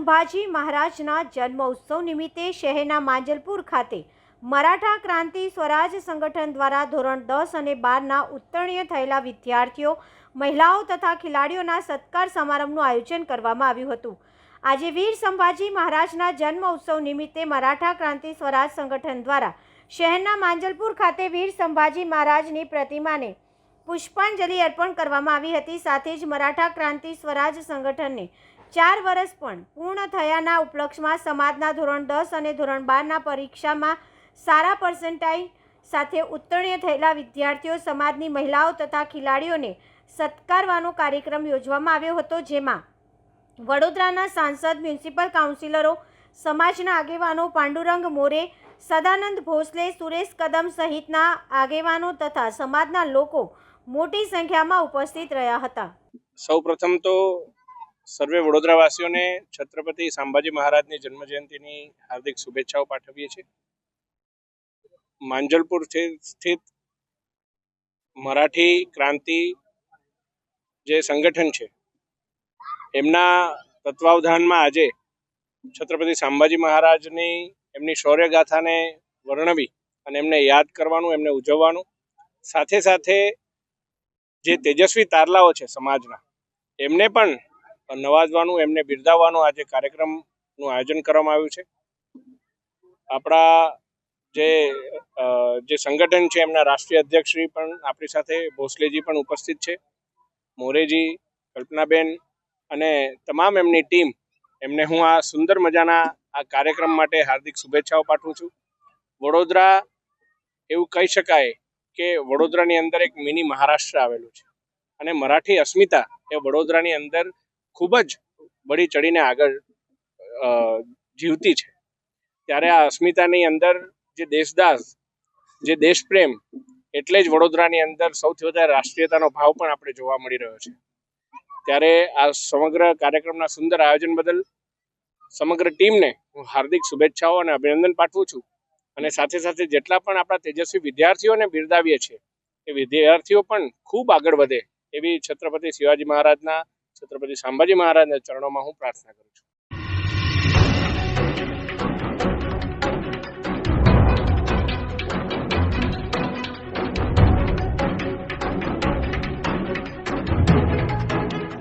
સંભાજી મહારાજના જન્મોત્સવ નિમિત્તે શહેરના માંજલપુર ખાતે મરાઠા ક્રાંતિ સ્વરાજ સંગઠન દ્વારા ધોરણ દસ અને બારના ઉત્તીર્ણ થયેલા વિદ્યાર્થીઓ, મહિલાઓ તથા ખેલાડીઓના સત્કાર સમારંભનું આયોજન કરવામાં આવ્યું હતું. આજે વીર સંભાજી મહારાજના જન્મ ઉત્સવ નિમિત્તે મરાઠા ક્રાંતિ સ્વરાજ સંગઠન દ્વારા શહેરના માંજલપુર ખાતે વીર સંભાજી મહારાજની પ્રતિમાને પુષ્પાંજલિ અર્પણ કરવામાં આવી હતી. સાથે જ મરાઠા ક્રાંતિ સ્વરાજ સંગઠનને ચાર વર્ષ પણ પૂર્ણ થયાના ઉપલક્ષમાં સમાજના ધોરણ દસ અને ધોરણ બારના પરીક્ષામાં સારા પર્સન્ટાઇલ સાથે ઉત્તીર્ણ થયેલા વિદ્યાર્થીઓ, સમાજની મહિલાઓ તથા ખેલાડીઓને સત્કારવાનો કાર્યક્રમ યોજવામાં આવ્યો હતો, જેમાં વડોદરાના સાંસદ, મ્યુનિસિપલ કાઉન્સિલરો, સમાજના આગેવાનો પાંડુરંગ મોરે, સદાનંદ ભોસલે, સુરેશ કદમ સહિતના આગેવાનો તથા સમાજના લોકો મોટી સંખ્યામાં ઉપસ્થિત રહ્યા હતા. સૌ પ્રથમ તો સર્વે વડોદરાવાસીઓને છત્રપતિ સંભાજી મહારાજની જન્મજયંતિની હાર્દિક શુભેચ્છાઓ પાઠવીએ છીએ. માંજલપુર સ્થિત મરાઠી ક્રાંતિ જે સંગઠન છે, એમના તત્વાવધાનમાં આજે છત્રપતિ સંભાજી મહારાજની એમની શૌર્યગાથાને વર્ણવી અને એમને યાદ કરવાનું, એમને ઉજવવાનું. સાથે સાથે જે તેજસ્વી તારલાઓ છે સમાજના, એમને પણ નવાજવાનું, એમને બિરદાવવાનો આજે કાર્યક્રમનું આયોજન કરવામાં આવ્યું છે. આપણા જે જે સંગઠન છે, એમના રાષ્ટ્રીય અધ્યક્ષશ્રી પણ આપણી સાથે, ભોસલેજી પણ ઉપસ્થિત છે. મોરેજી, કલ્પનાબેન અને તમામ એમની ટીમ, એમને હું આ સુંદર મજાના આ કાર્યક્રમ માટે હાર્દિક શુભેચ્છાઓ પાઠવું છું. વડોદરા, એવું કહી શકાય કે વડોદરાની અંદર એક મિની મહારાષ્ટ્ર આવેલું છે. અને મરાઠી અસ્મિતા એ વડોદરાની અંદર ખૂબ જ બળી ચડીને આગળ જીવતી છે. ત્યારે આ અસ્મિતાની અંદર જે દેશદાસ, જે દેશપ્રેમ એટલે જ વડોદરાની અંદર સૌથી વધારે રાષ્ટ્રીયતાનો ભાવ પણ આપણે જોવા મળી રહ્યો છે. ત્યારે આ સમગ્ર કાર્યક્રમના સુંદર આયોજન બદલ સમગ્ર ટીમને હું હાર્દિક શુભેચ્છાઓ અને અભિનંદન પાઠવું છું. અને સાથે સાથે જેટલા પણ આપણા તેજસ્વી વિદ્યાર્થીઓને બિરદાવીએ છીએ, એ વિદ્યાર્થીઓ પણ ખૂબ આગળ વધે એવી છત્રપતિ શિવાજી મહારાજના છત્રપતિ સંભાજી મહારાજના ચરણોમાં હું પ્રાર્થના કરું છું.